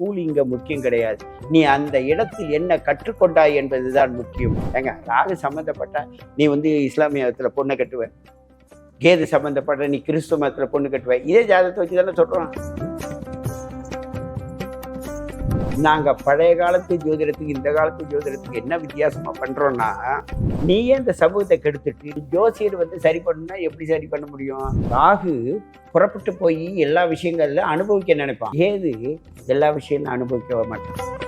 School இங்க முக்கியம் கிடையாது. நீ அந்த இடத்தில் என்ன கற்றுக்கொண்டாய் என்பதுதான் முக்கியம். ஏங்க ராகு சம்மந்தப்பட்ட? நீ வந்து இஸ்லாமிய மதத்துல பொண்ணை கட்டுவ. கேது சம்பந்தப்பட்ட நீ கிறிஸ்துவ மதத்துல பொண்ணு கட்டுவ. இதே ஜாதகத்தை வச்சு தானே சொல்றான் நாங்கள் பழைய காலத்து ஜோதிடத்துக்கு இந்த காலத்து ஜோதிடத்துக்கு என்ன வித்தியாசமாக பண்ணுறோன்னா நீயே இந்த சமூகத்தை கெடுத்துட்டு ஜோசியர் வந்து சரி பண்ணுன்னா எப்படி சரி பண்ண முடியும்? ராகு புறப்பட்டு போய் எல்லா விஷயங்கள்ல அனுபவிக்க நினைப்பான். ஏது? எல்லா விஷயம் அனுபவிக்க மாட்டான்.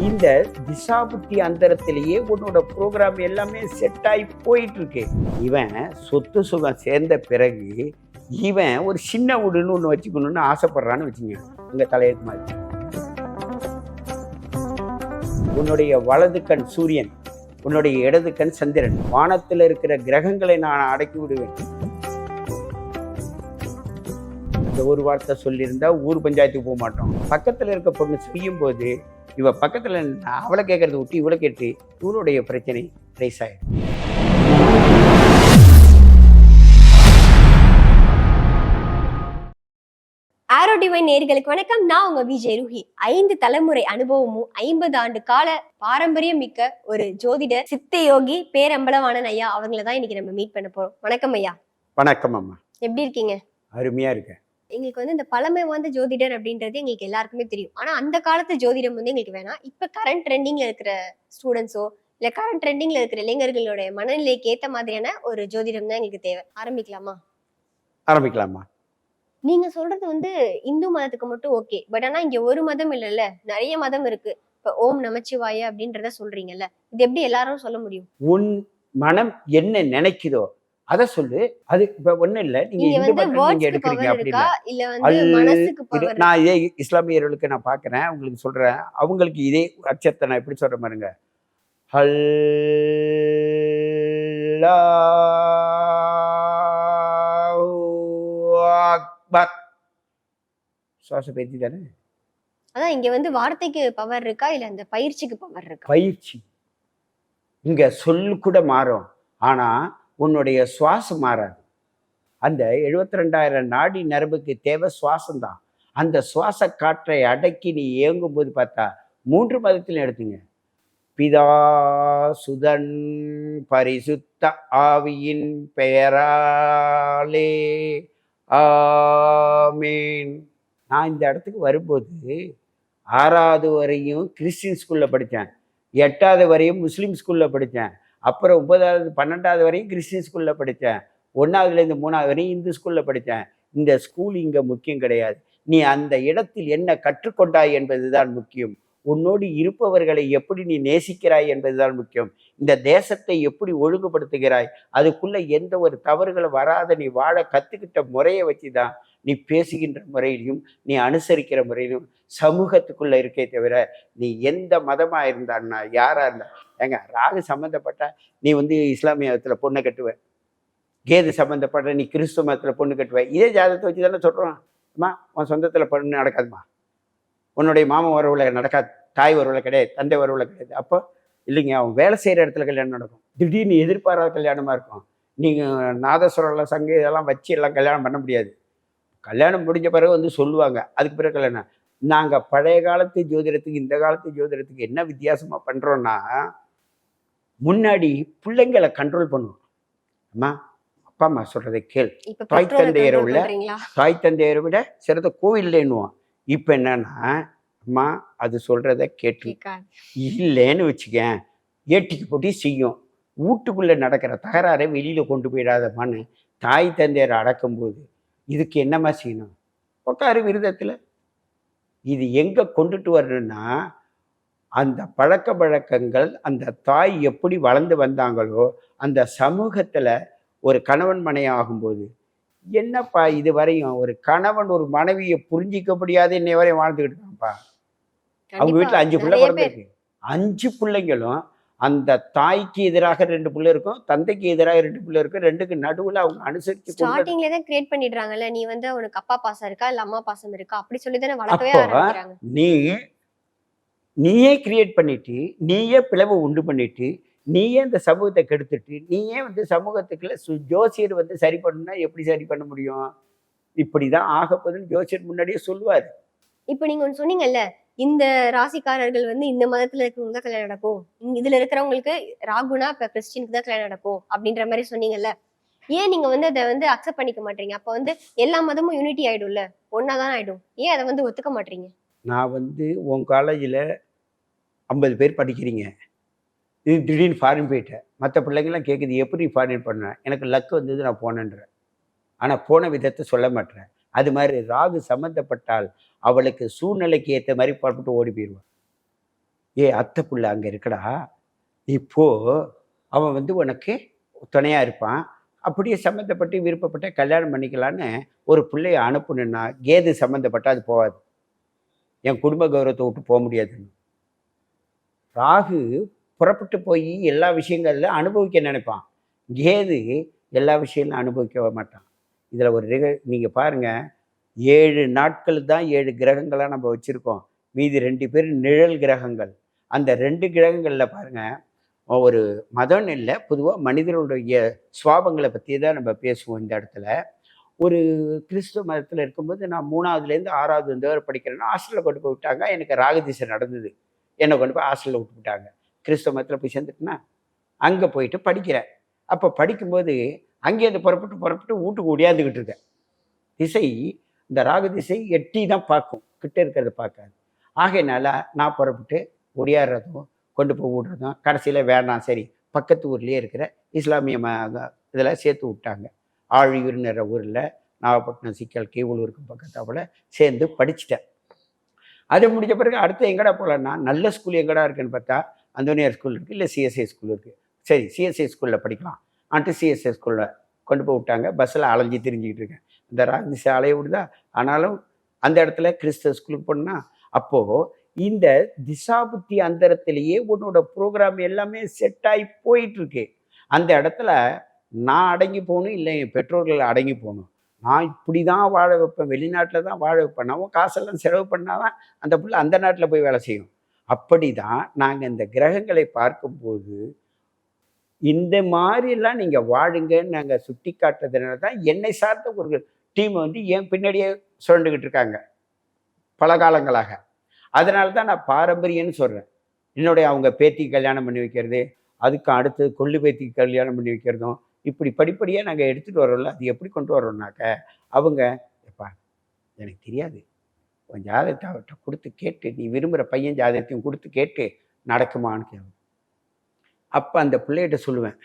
இந்த திசாபுத்தி அந்தரத்திலேயே உன்னோட ப்ரோக்ராம் எல்லாமே செட் ஆகி போயிட்டு இருக்கு இவன் சொத்து சுகம் சேர்ந்த பிறகு இவன் ஒரு சின்ன வீடுன்னு ஒன்று வச்சுக்கணும்னு ஆசைப்படுறான்னு வச்சுக்கோங்க. அங்கே தலையெழுத்து மாதிரி உன்னுடைய வலது கண் சூரியன் உன்னுடைய இடது கண் சந்திரன் வானத்தில் இருக்கிற கிரகங்களை நான் அடக்கி விடுவேன். இந்த ஒரு வார்த்தை சொல்லியிருந்தா ஊர் பஞ்சாயத்துக்கு போக மாட்டோம். பக்கத்தில் இருக்க பொண்ணு செய்யும் போது இவ பக்கத்தில் அவளை கேட்கறத விட்டு இவளை கேட்டு இவனுடைய பிரச்சனை ரைஸ் ஆயிடும். டிவைன் நேர்களுக்கு வணக்கம். நான் உங்க விஜய் ருஹி. ஐந்து தலைமுறை அனுபவமும் ஐம்பது ஆண்டு கால பாரம்பரியம் மிக்க ஒரு ஜோதிடர் சித்த யோகி பேரம்பலவாணன் ஐயா அவங்கள தான் இன்னைக்கு நம்ம மீட் பண்ண போறோம். வணக்கம் ஐயா. வணக்கம் அம்மா. எப்படி இருக்கீங்க? அருமையா இருக்கு. எங்களுக்கு வந்து இந்த பழமை வாய்ந்த ஜோதிடர் அப்படின்றது எங்களுக்கு எல்லாருக்குமே தெரியும். ஆனா அந்த காலத்து ஜோதிடம் வந்து எங்களுக்கு வேணாம். இப்ப கரண்ட் ட்ரெண்டிங்ல இருக்கிற ஸ்டூடெண்ட்ஸோ இல்ல கரண்ட் ட்ரெண்டிங்ல இருக்கிற இளைஞர்களுடைய மனநிலைக்கு ஏத்த மாதிரியான ஒரு ஜோதிடம் தான் எங்களுக்கு தேவை. ஆரம்பிக்கலாமா? ஆரம்பிக்கலாமா நீங்க சொல்றது வந்து இந்து மதத்துக்கு மட்டும் ஓகே. பட் ஆனா இங்க ஒரு மதம் இல்லைல்ல. நிறைய மதம் இருக்கு. இப்ப ஓம் நமச்சிவாய அப்படின்றத சொல்றீங்கல்ல. இது எப்படி எல்லாரும் சொல்ல முடியும்? உன் மனம் என்ன நினைக்குதோ அதை சொல்லு. அது இப்ப ஒண்ணும் இல்ல. நீங்க இந்து மட்டும் நீங்க எடுக்கிறீங்க பவர் அப்படி இருக்கா? இல்ல இல்ல வந்து அது மனசுக்கு இது பவர் நான் இதே இஸ்லாமியர்களுக்கு நான் பார்க்குறேன் உங்களுக்கு சொல்கிறேன் அவங்களுக்கு இதே அச்சத்தை நான் எப்படி சொல்கிற பாருங்க. அல்லாஹு அக்பர் சுவாச பயிற்சி தானே? அதான் இங்க வந்து வார்த்தைக்கு பவர் இருக்கா? இல்ல அந்த பயிற்சிக்கு பவர் இருக்கா? பயிற்சி. இங்க சொல்லு கூட மாறும். ஆனா உன்னுடைய சுவாசம் மாறாது. அந்த எழுபத்தி ரெண்டாயிரம் நாடி நரம்புக்கு தேவை சுவாசம் தான் அந்த சுவாச காற்றை அடக்கி நீ இயங்கும் போது பார்த்தா மூன்று மதத்திலும் எடுத்துங்க. பிதா சுதன் பரிசுத்த ஆவியின் பெயராலே ஆமீன். நான் இந்த இடத்துக்கு வரும்போது ஆறாவது வரையும் கிறிஸ்டின் ஸ்கூலில் படித்தேன். எட்டாவது வரையும் முஸ்லீம் ஸ்கூலில் படித்தேன். அப்புறம் ஒன்பதாவது பன்னெண்டாவது வரையும் கிறிஸ்டின் ஸ்கூலில் படித்தேன். ஒன்றாவதுலேருந்து மூணாவது வரையும் இந்து ஸ்கூலில் படித்தேன். இந்த ஸ்கூல் இங்கே முக்கியம் கிடையாது. நீ அந்த இடத்தில் என்ன கற்றுக்கொண்டாய் என்பதுதான் முக்கியம். உன்னோடு இருப்பவர்களை எப்படி நீ நேசிக்கிறாய் என்பதுதான் முக்கியம். இந்த தேசத்தை எப்படி ஒழுங்குபடுத்துகிறாய்? அதுக்குள்ள எந்த ஒரு தவறுகளும் வராத நீ வாழ கற்றுக்கிட்ட முறையை வச்சு தான் நீ பேசுகின்ற முறையிலையும் நீ அனுசரிக்கிற முறையிலும் சமூகத்துக்குள்ள இருக்கே தவிர நீ எந்த மதமா இருந்தான்னா யாரா இருந்தா ஏங்க ராகு சம்பந்தப்பட்ட நீ வந்து இஸ்லாமிய மதத்தில் பொண்ணை கட்டுவ. கேது சம்பந்தப்பட்ட நீ கிறிஸ்துவ மதத்துல பொண்ணு கட்டுவ. இதே ஜாதகத்தை வச்சு தானே சொல்றோம். அம்மா உன் சொந்தத்துல பொண்ணு நடக்காதுமா உன்னுடைய மாமன் வரவுல நடக்காது தாய் வரவுல கிடையாது தந்தை வரவுல கிடையாது. அப்போ இல்லைங்க அவன் வேலை செய்கிற இடத்துல கல்யாணம் நடக்கும். திடீர்னு எதிர்பாராத கல்யாணமா இருக்கும். நீங்கள் நாதஸ்வரம் சங்க இதெல்லாம் வச்சு எல்லாம் கல்யாணம் பண்ண முடியாது. கல்யாணம் முடிஞ்ச பிறகு வந்து சொல்லுவாங்க அதுக்கு பிறகு கல்யாணம். நாங்கள் பழைய காலத்து ஜோதிடத்துக்கு இந்த காலத்து ஜோதிடத்துக்கு என்ன வித்தியாசமாக பண்ணுறோன்னா முன்னாடி பிள்ளைங்களை கண்ட்ரோல் பண்ணுவோம். அம்மா அப்பா அம்மா சொல்கிறதை கேள். தாய் தந்தையரை உள்ள- தாய் தந்தையரை விட சிறந்த கோவில்லைன்னுவோம் இப்போ என்னன்னா அம்மா அது சொல்கிறத கேட்டு. இல்லைன்னு வச்சுக்கேன். ஏட்டிக்கு போட்டி செய்யும். வீட்டுக்குள்ளே நடக்கிற தகராறை வெளியில் கொண்டு போயிடாதம்மான்னு தாய் தந்தையரை அடக்கும்போது இதுக்கு என்னம்மா செய்யணும்? உட்காரு விரதத்தில். இது எங்கே கொண்டுட்டு வரணும்னா அந்த பழக்க வழக்கங்கள் அந்த தாய் எப்படி வளர்ந்து வந்தாங்களோ அந்த சமூகத்தில் ஒரு கணவன் மனைவி ஆகும்போது என்னப்பா இது வரையும் ஒரு கணவன் ஒரு மனைவியை புரிஞ்சிக்க முடியாத இன்னை வரையும் வாழ்ந்துக்கிட்டு இருக்கான்ப்பா அவங்க. வீட்டில் அஞ்சு பிள்ளை. பிறந்திருக்கு அஞ்சு பிள்ளைங்களும் அந்த தாய்க்கு எதிராக ரெண்டு பிள்ளை இருக்கும் தந்தைக்கு எதிராக ரெண்டு பிள்ளை இருக்கும் ரெண்டுக்கு நடுவுல அவங்க அனுசரிச்சு ஸ்டார்டிங்ல தான் கிரியேட் பண்ணிடுறாங்கல்ல நீ வந்து அவனுக்கு அப்பா பாசம் இருக்கா இல்ல அம்மா பாசம் இருக்கா அப்படி சொல்லி தானே வளர்க்கவே நீ நீயே கிரியேட் பண்ணிட்டு நீயே பிளவை உண்டு பண்ணிட்டு நீயே இந்த சமூகத்தை கெடுத்துட்டு நீயே வந்து சமூகத்துக்குள்ள சு- ஜோசியர் வந்து சரி பண்ணணும்னா எப்படி சரி பண்ண முடியும்? இப்படிதான் ஆகப்போகுதுன்னு ஜோசியர் முன்னாடியே சொல்லுவார். இப்போ நீங்க ஒன்று சொன்னீங்கல்ல இந்த ராசிக்காரர்கள் வந்து இந்த மதத்துல இருக்கிறவங்க தான் கல்யாணம் நடக்கும். இதுல இருக்கிறவங்களுக்கு ராகுனா இப்ப கிறிஸ்டினுக்கு தான் கல்யாணம் நடக்கும் அப்படின்ற மாதிரி சொன்னீங்கல்ல. ஏன் நீங்க வந்து அதை வந்து அக்செப்ட் பண்ணிக்க மாட்டீங்க? அப்ப வந்து எல்லா மதமும் யூனிட்டி ஆயிடும்ல ஒன்னாதான் ஆயிடும். ஏன் அதை வந்து ஒத்துக்க மாட்டீங்க? நான் வந்து உன் காலேஜில் ஐம்பது பேர் படிக்கிறீங்க. இது திடீர்னு ஃபாரின் போயிட்டேன். மற்ற பிள்ளைங்களாம் கேட்குது எப்படி ஃபாரின் பண்ணேன் எனக்கு லக்கு வந்தது நான் போனேன்றேன். ஆனால் போன விதத்தை சொல்ல மாட்டேன் அது மாதிரி ராகு சம்மந்தப்பட்டால் அவளுக்கு சூழ்நிலைக்கு ஏற்ற மாதிரி புறப்பட்டு ஓடி போயிடுவான் ஏ அத்தை புள்ள அங்கே இருக்கடா? இப்போ அவன் வந்து உனக்கு துணையாக இருப்பான். அப்படியே சம்மந்தப்பட்டு விருப்பப்பட்ட கல்யாணம் பண்ணிக்கலான்னு ஒரு பிள்ளைய அனுப்பணுன்னா கேது சம்மந்தப்பட்டா அது போகாது. என் குடும்ப கௌரவத்தை விட்டு போக முடியாதுன்னு. ராகு புறப்பட்டு போய் எல்லா விஷயங்களில் அனுபவிக்க நினைப்பான். கேது எல்லா விஷயங்களும் அனுபவிக்க மாட்டான். இதில் ஒரு நிக நீங்கள் பாருங்கள் ஏழு நாட்கள் தான் ஏழு கிரகங்களாக நம்ம வச்சுருக்கோம். மீதி ரெண்டு பேர் நிழல் கிரகங்கள். அந்த ரெண்டு கிரகங்களில் பாருங்கள் ஒரு மதம் இல்லை பொதுவாக மனிதர்களுடைய சுவாபங்களை பற்றி தான் நம்ம பேசுவோம் இந்த இடத்துல. ஒரு கிறிஸ்துவ மதத்தில் இருக்கும்போது நான் மூணாவதுலேருந்து ஆறாவது வந்து வரை படிக்கிறேன்னா ஹாஸ்டலில் கொண்டு போய் விட்டாங்க. எனக்கு ராகதிசை நடந்தது. என்னை கொண்டு போய் ஹாஸ்டலில் விட்டு விட்டாங்க கிறிஸ்தவ மதத்தில் போய் சேர்ந்துட்டுனா அங்கே போயிட்டு படிக்கிறேன் அப்போ படிக்கும்போது அங்கேருந்து புறப்பட்டு புறப்பட்டு வீட்டுக்கு ஓடியாந்துக்கிட்டு இருக்கேன் திசை இந்த ராகு திசை எட்டி தான் பார்க்கும். கிட்ட இருக்கிறத பார்க்காது. ஆகையினால நான் புறப்பட்டு ஒடியாடுறதும் கொண்டு போய் விடுறதும் கடைசியில் வேணாம் சரி பக்கத்து ஊர்லேயே இருக்கிற இஸ்லாமிய ம இதில் சேர்த்து விட்டாங்க. ஆழியூர்ன்ற ஊரில் நாகப்பட்டினம் சிக்கல் கீவளூருக்கு பக்கத்தாப்புல சேர்ந்து படிச்சிட்டேன். அது முடிஞ்ச பிறகு அடுத்து எங்கடா போகலன்னா நல்ல ஸ்கூல் எங்கடா இருக்குன்னு பார்த்தா அந்தோனியார் ஸ்கூல் இருக்குது இல்லை சிஎஸ்ஐ ஸ்கூல் இருக்குது சரி சிஎஸ்ஐ ஸ்கூலில் படிக்கலாம். ஆன்ட்டு சிஎஸ்ஐ ஸ்கூலில் கொண்டு போய் விட்டாங்க. பஸ்ஸில் அலைஞ்சு திரிஞ்சிக்கிட்டு இருக்கேன். இந்த ராஜி அலைய விடுதா? ஆனாலும் அந்த இடத்துல கிறிஸ்தவ ஸ்கூலுக்கு போனால் அப்போது இந்த திசாபுத்தி அந்தரத்திலேயே உன்னோட ப்ரோக்ராம் எல்லாமே செட் ஆகி போயிட்டுருக்கு. அந்த இடத்துல நான் அடங்கி போகணும் இல்லை என் பெற்றோர்கள் அடங்கி போகணும். நான் இப்படி தான் வாழ வைப்பேன். வெளிநாட்டில் தான் வாழ வைப்பேன். நம்ம காசெல்லாம் செலவு பண்ணாதான் அந்த பிள்ளை அந்த நாட்டில் போய் வேலை செய்யும். அப்படி தான் நாங்கள் இந்த கிரகங்களை பார்க்கும்போது இந்த மாதிரிலாம் நீங்கள் வாழுங்கன்னு நாங்கள் சுட்டி காட்டுறதுனால தான் என்னை சார்ந்த ஒரு டீம் வந்து என் பின்னாடியே சுரண்டுக்கிட்டு இருக்காங்க பல காலங்களாக. அதனால தான் நான் பாரம்பரியம்னு சொல்கிறேன் என்னுடைய அவங்க பேத்தி கல்யாணம் பண்ணி வைக்கிறது அதுக்கு அடுத்து கொள்ளு பேத்தி கல்யாணம் பண்ணி வைக்கிறதும் இப்படி படிப்படியாக நாங்கள் எடுத்துகிட்டு வரோம்ல அது எப்படி கொண்டு வரோம்னாக்க அவங்க எப்பா எனக்கு தெரியாது. உன் ஜாதகத்தை அவர்கிட்ட கொடுத்து கேட்டு நீ விரும்புகிற பையன் ஜாதகத்தையும் கொடுத்து கேட்டு நடக்குமான்னு கேட்கும் அப்போ அந்த பிள்ளைகிட்ட சொல்லுவேன்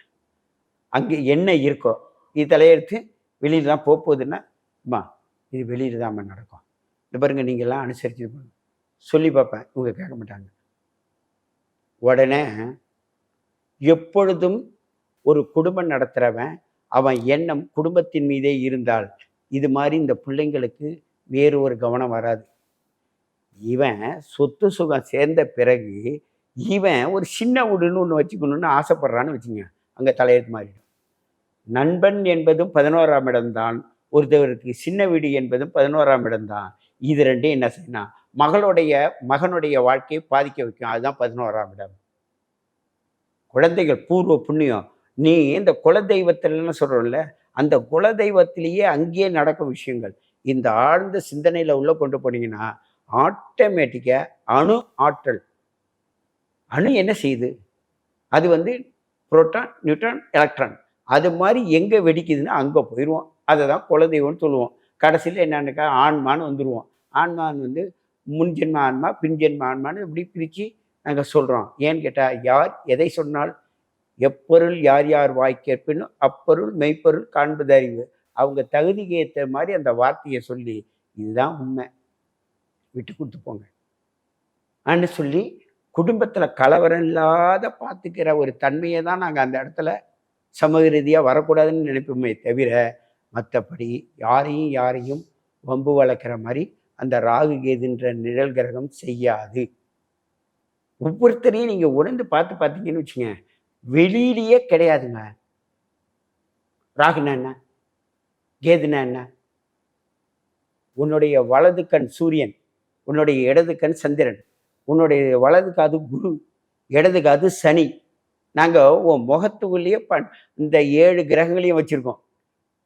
அங்கே என்ன இருக்கோ இது தலையெடுத்து வெளியில் தான் போக போகுதுன்னா அம்மா இது வெளியில் தான் நடக்கும். இந்த பாருங்க நீங்கள்லாம் அனுசரித்து பண்ணுங்க சொல்லி பார்ப்பேன் இவங்க கேட்க மாட்டாங்க. உடனே எப்பொழுதும் ஒரு குடும்பம் நடத்துகிறவன் அவன் எண்ணம் குடும்பத்தின் மீதே இருந்தால் இது மாதிரி இந்த பிள்ளைங்களுக்கு வேறு ஒரு கவனம் வராது. இவன் சொத்து சுகம் சேர்ந்த பிறகு இவன் ஒரு சின்ன வீடுன்னு ஒன்று வச்சுக்கணும்னு ஆசைப்படுறான்னு வச்சுங்க. அங்கே தலையெழுத்து மாறிடும். நண்பன் என்பதும் பதினோராம் இடம்தான். ஒருத்தவருக்கு சின்ன வீடு என்பதும் பதினோராம் இடம்தான். இது ரெண்டும் என்ன செய்யணும்? மகளுடைய மகனுடைய வாழ்க்கையை பாதிக்க வைக்கும். அதுதான் பதினோராம் இடம். குழந்தைகள் பூர்வ புண்ணியம். நீ இந்த குலதெய்வத்திலன்னு சொல்கிறோம்ல அந்த குலதெய்வத்திலேயே அங்கேயே நடக்கும் விஷயங்கள். இந்த ஆழ்ந்த சிந்தனையில் உள்ளே கொண்டு போனீங்கன்னா ஆட்டோமேட்டிக்காக அணு ஆற்றல். அணு என்ன செய்யுது? அது வந்து புரோட்டான் நியூட்ரான் எலக்ட்ரான். அது மாதிரி எங்கே வெடிக்குதுன்னா அங்கே போயிடுவோம் அதை தான் குலதெய்வம்னு சொல்லுவோம். கடைசியில் என்னென்னக்கா ஆன்மான்னு வந்துடுவோம் ஆன்மான் வந்து முன்ஜென்ம ஆன்மா பின்ஜென்ம ஆன்மான்னு இப்படி பிரித்து நாங்கள் சொல்கிறோம் ஏன்னு கேட்டால் யார் எதை சொன்னால் எப்பொருள் யார் யார் வாய்க்கேற்பின்னு அப்பொருள் மெய்ப்பொருள் காண்பது அறிவு. அவங்க தகுதிக்கு ஏற்ற மாதிரி அந்த வார்த்தையை சொல்லி இதுதான் உண்மை. விட்டு கொடுத்து போங்க. ஆன்னு சொல்லி குடும்பத்தில் கலவரம் இல்லாத பார்த்துக்கிற ஒரு தன்மையை தான் நாங்கள் அந்த இடத்துல சமூக ரீதியாக வரக்கூடாதுன்னு நினைப்போமே தவிர மற்றபடி யாரையும் யாரையும் வம்பு வளர்க்குற மாதிரி அந்த ராகு கேதுன்ற நிழல் கிரகம் செய்யாது. ஒவ்வொருத்தரையும் நீங்கள் உணர்ந்து பார்த்து பார்த்தீங்கன்னு வச்சுங்க வெளியிலேயே கிடையாதுங்க. ராகுனா என்ன? கேதுனா என்ன? உன்னுடைய வலது கண் சூரியன். உன்னுடைய இடது கண் சந்திரன் உன்னுடைய வலது காது குரு இடது காது சனி. நாங்கள் உன் முகத்துக்குள்ளேயே ப இந்த ஏழு கிரகங்களையும் வச்சுருக்கோம்.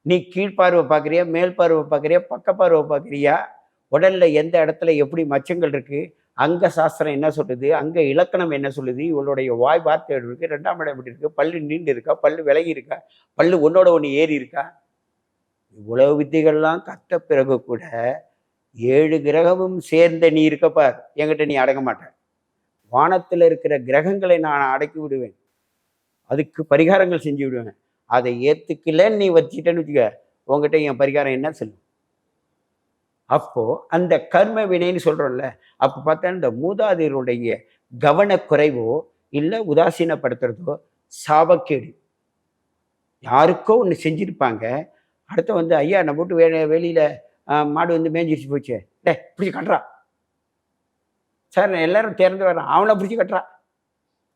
நீ கீழ்ப்பார்வை பார்க்குறியா மேல் பார்வை பார்க்குறியா பக்க பார்வை பார்க்குறியா? உடலில் எந்த இடத்துல எப்படி மச்சங்கள் இருக்குது அங்க சாஸ்திரம் என்ன சொல்லுது? அங்க இலக்கணம் என்ன சொல்லுது? இவளுடைய வாய் வார்த்தை இருக்குது ரெண்டாம் இடம் எப்படி இருக்குது பல்லு நீண்டு இருக்கா? பல்லு விலகி இருக்கா? பல்லு ஒன்னோட ஒன்று ஏறி இருக்கா? இவ்வளவு வித்தைகள்லாம் கத்த பிறகு கூட ஏழு கிரகமும் சேர்ந்த நீ இருக்க பார். என்கிட்ட நீ அடங்க மாட்ட. வானத்தில் இருக்கிற கிரகங்களை நான் அடக்கி விடுவேன். அதுக்கு பரிகாரங்கள் செஞ்சு விடுவேன் அதை ஏற்றுக்கலன்னு நீ வச்சுட்டேன்னு வச்சுக்க உங்ககிட்ட என் பரிகாரம் என்ன சொல்லும்? அப்போ அந்த கர்ம வினைன்னு சொல்கிறோம்ல அப்போ பார்த்தா இந்த மூதாதையருடைய கவனக்குறைவோ இல்லை உதாசீனப்படுத்துறதோ சாபக்கேடு. யாருக்கோ ஒன்று செஞ்சிருப்பாங்க. அடுத்து வந்து ஐயா நம்ம வீட்டு வே வெளியில் மாடு வந்து மேய்ஞ்சிருச்சு போச்சு. டே பிடிச்சி கட்டுறா. சார் நான் எல்லாரும் திறந்து வரேன் அவனை பிடிச்சி கட்டுறா.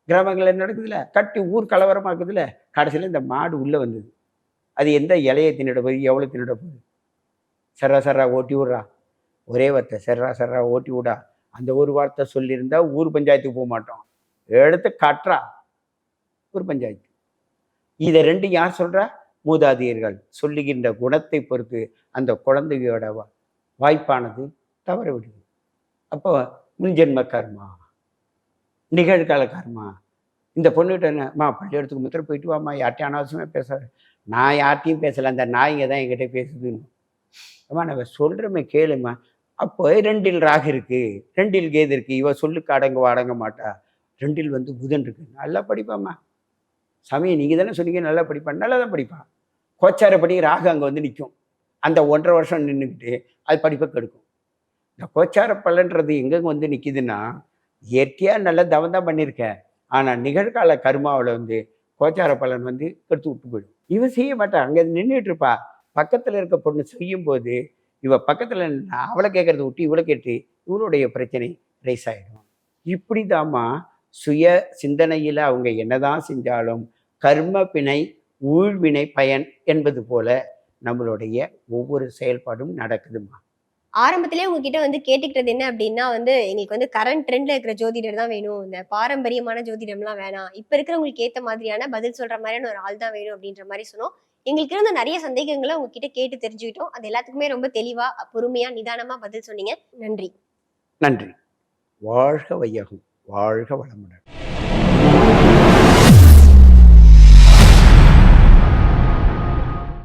கிராமங்களில் என்ன நடக்குதுல்ல கட்டி ஊர் கலவரமாக்குதுல. கடைசியில் இந்த மாடு உள்ளே வந்தது. அது எந்த இலையை தின்னிட போகுது? எவ்வளோ தின்னிட போகுது? சர்ரா சர்ரா ஓட்டி விட்றா. ஒரே வார்த்தை சர்ரா சர்ரா ஓட்டி விடா. அந்த ஒரு வார்த்தை சொல்லியிருந்தா ஊர் பஞ்சாயத்துக்கு போக மாட்டோம். எடுத்து கட்டுறா. ஊர் பஞ்சாயத்து. இதை ரெண்டும் யார் சொல்கிறா மூதாதையர்கள் சொல்லுகின்ற குணத்தை பொறுத்து அந்த குழந்தையோட வா- வாய்ப்பானது தவறவிடுது. அப்போ முன்ஜென்ம கர்மா நிகழ்கால கர்மா இந்த பொண்ணுகிட்ட என்னம்மா பள்ளியிடத்துக்கு முத்திர போயிட்டு வாம்மா யார்ட்டையும் அனாவசியமாக பேச நான் யார்ட்டையும் பேசலை அந்த நாய்ங்க தான் என்கிட்ட பேசுதுன்னு. அம்மா நம்ம சொல்கிறோமே கேளுமா அப்போ ரெண்டில் ராகு இருக்கு ரெண்டில் கேது இருக்கு. இவ சொல்லுக்கு அடங்க அடங்க மாட்டா. ரெண்டில் வந்து புதன் இருக்கு. நல்லா படிப்பாம்மா. சாமி நீங்கள் தானே சொன்னீங்க நல்லா படிப்பான். நல்லா தான் படிப்பான். கோச்சாரப்படி ராகு அங்கே வந்து நிற்கும் அந்த ஒன்றரை வருஷம் நின்றுக்கிட்டு அது படிப்பை கெடுக்கும். இந்த கோச்சார பலன்றது எங்கெங்க வந்து நிற்கிதுன்னா இயற்கையாக நல்லா தவம் தான் பண்ணியிருக்கேன் ஆனால் நிகழ்கால கருமாவில் வந்து கோச்சார பலன் வந்து கெடுத்து விட்டு போயிடும். இவன் செய்ய மாட்டான் அங்கே நின்றுட்டு இருப்பா பக்கத்தில் இருக்க பொண்ணு செய்யும்போது இவ பக்கத்தில் அவளை கேட்கறத விட்டு இவளை கேட்டு இவளுடைய பிரச்சனை ரைஸ் ஆகிடும் இப்படி சுய சிந்தனையில் அவங்க என்னதான் செஞ்சாலும் கர்ம பிணை ஊழ்வினை பயன் என்பது போல நம்மளுடைய ஒவ்வொரு செயல்பாடும் நடக்குதுமா ஆரம்பத்திலே உங்ககிட்ட வந்து கேட்டுக்கிட்டது என்ன அப்படின்னா வந்து எங்களுக்கு வந்து கரண்ட் ட்ரெண்ட்ல இருக்கிற ஜோதிடர் தான் வேணும். இந்த பாரம்பரியமான ஜோதிடம்லாம் வேணாம். இப்ப இருக்கிறவங்களுக்கு ஏத்த மாதிரியான பதில் சொல்ற மாதிரியான ஒரு ஆள் தான் வேணும் அப்படின்ற மாதிரி சொன்னோம். எங்களுக்கு இருந்த நிறைய சந்தேகங்களை உங்ககிட்ட கேட்டு தெரிஞ்சுக்கிட்டோம். அது எல்லாத்துக்குமே ரொம்ப தெளிவா பொறுமையா நிதானமா பதில் சொன்னீங்க. நன்றி. நன்றி. வாழ்க வையகம். வாழ்க வளமுடன்.